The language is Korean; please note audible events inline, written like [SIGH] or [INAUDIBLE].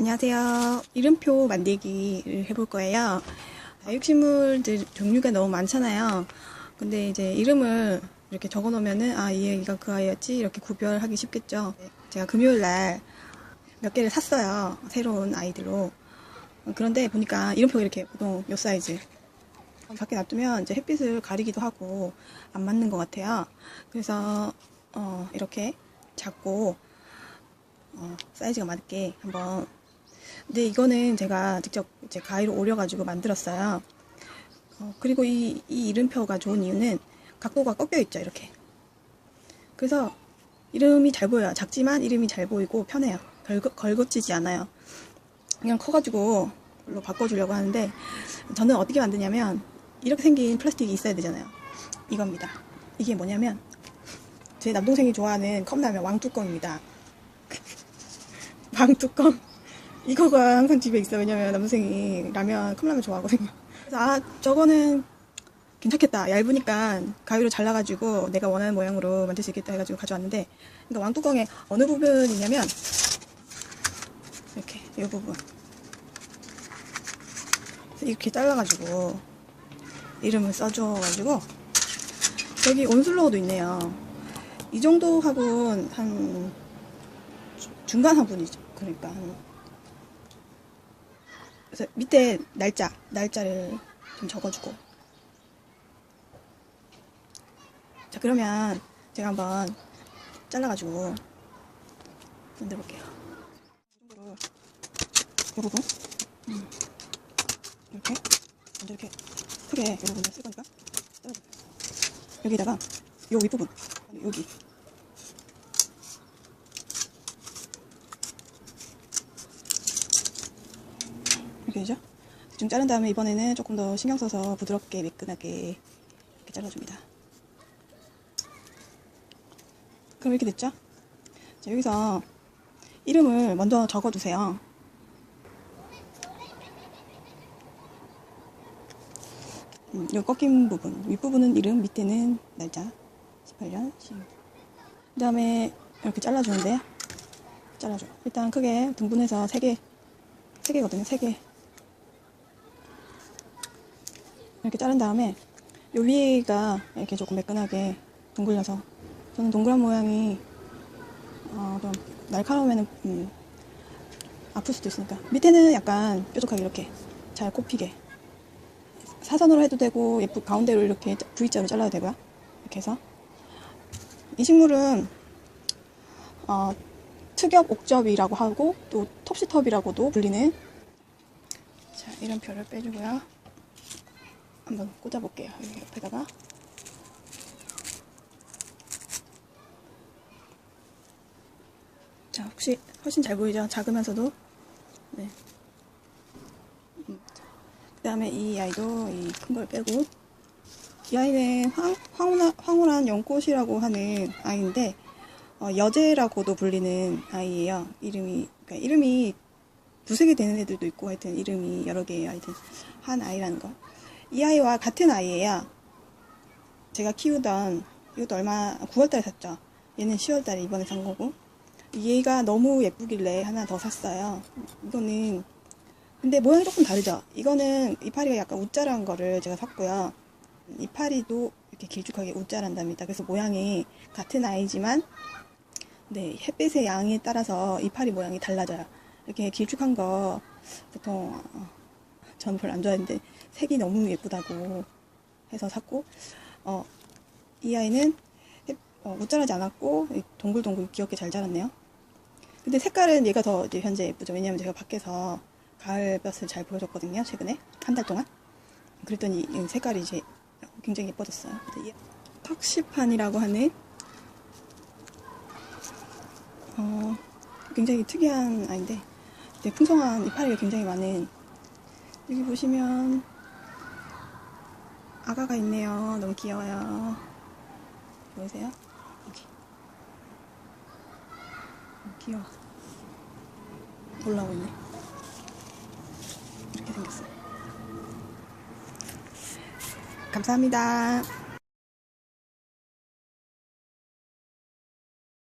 안녕하세요. 이름표 만들기를 해볼 거예요. 다육식물들 종류가 너무 많잖아요. 근데 이제 이름을 이렇게 적어 놓으면은, 아, 이 아이가 그 아이였지? 이렇게 구별하기 쉽겠죠. 제가 금요일 날 몇 개를 샀어요. 새로운 아이들로. 그런데 보니까 이름표가 이렇게 보통 요 사이즈. 밖에 놔두면 이제 햇빛을 가리기도 하고 안 맞는 것 같아요. 그래서, 어, 이렇게 작고, 어, 사이즈가 맞게 한번. 근데 이거는 제가 직접 이제 가위로 오려가지고 만들었어요. 어, 그리고 이, 이 이름표가 좋은 이유는 각도가 꺾여 있죠, 이렇게. 그래서 이름이 잘 보여요. 작지만 이름이 잘 보이고 편해요. 걸거, 걸거치지 않아요. 그냥 커가지고 걸로 바꿔주려고 하는데 저는 어떻게 만드냐면 이렇게 생긴 플라스틱이 있어야 되잖아요. 이겁니다. 이게 뭐냐면 제 남동생이 좋아하는 컵라면 왕뚜껑입니다. [LAUGHS] 왕뚜껑. 이거가 항상 집에 있어. 왜냐면 남동생이 라면, 컵라면 좋아하거든요. 그래서 아, 저거는 괜찮겠다. 얇으니까 가위로 잘라가지고 내가 원하는 모양으로 만들 수 있겠다 해가지고 가져왔는데, 그러니까 왕뚜껑의 어느 부분이냐면, 이렇게, 이 부분. 이렇게 잘라가지고, 이름을 써줘가지고, 여기 온슬로우도 있네요. 이 정도 화분 한 중간 화분이죠. 그러니까 한 그래서 밑에 날짜 날짜를 좀 적어주고 자 그러면 제가 한번 잘라가지고 만들어 볼게요. 이 부분 음. 이렇게 먼저 이렇게 크게 이 부분을 쓸 거니까 잘라줘. 여기다가 요 윗부분 여기 이렇게 되죠? 좀 자른 다음에 이번에는 조금 더 신경 써서 부드럽게 매끈하게 이렇게 잘라줍니다. 그럼 이렇게 됐죠? 자, 여기서 이름을 먼저 적어주세요. 음, 요 꺾인 부분, 윗부분은 이름, 밑에는 날짜, 18년 10. 그 다음에 이렇게 잘라주는데, 잘라줘. 일단 크게 등분해서 3개, 3개거든요, 3개. 이렇게 자른 다음에 요 위가 이렇게 조금 매끈하게 둥글려서 저는 동그란 모양이 어, 좀 날카로우면 음, 아플 수도 있으니까. 밑에는 약간 뾰족하게 이렇게 잘 꼽히게 사선으로 해도 되고 예쁘 가운데로 이렇게 V자로 잘라도 되고요. 이렇게 해서. 이 식물은 어, 특엽 옥접이라고 하고 또 톱시톱이라고도 불리는 자 이런 표를 빼주고요 한번 꽂아볼게요. 여기 옆에다가. 자, 혹시 훨씬 잘 보이죠? 작으면서도. 네. 그 다음에 이 아이도 이 큰 걸 빼고. 이 아이는 황, 황홀한, 황홀한 연꽃이라고 하는 아이인데, 어, 여제라고도 불리는 아이예요. 이름이, 그러니까 이름이 두세 개 되는 애들도 있고 하여튼 이름이 여러 개예요. 하여튼 한 아이라는 거. 이 아이와 같은 아이예요. 제가 키우던 이것도 얼마 9월달에 샀죠. 얘는 10월달에 이번에 산 거고 얘가 너무 예쁘길래 하나 더 샀어요. 이거는 근데 모양이 조금 다르죠. 이거는 이파리가 약간 우짜란 거를 제가 샀고요. 이파리도 이렇게 길쭉하게 우짜란답니다. 그래서 모양이 같은 아이지만 네 햇빛의 양에 따라서 이파리 모양이 달라져요. 이렇게 길쭉한 거 보통 어, 저는 별로 안 좋아했는데 색이 너무 예쁘다고 해서 샀고 어, 이 아이는 어, 못 자라지 않았고 동글동글 귀엽게 잘 자랐네요. 근데 색깔은 얘가 더 이제 현재 예쁘죠. 왜냐면 제가 밖에서 가을볕을 잘 보여줬거든요. 최근에 한 달 동안. 그랬더니 색깔이 이제 굉장히 예뻐졌어요. 턱시판이라고 하는 어, 굉장히 특이한 아이인데 풍성한 이파리가 굉장히 많은 여기 보시면 아가가 있네요. 너무 귀여워요. 보이세요? 여기. 귀여워. 올라오고 있네. 이렇게 생겼어요. 감사합니다.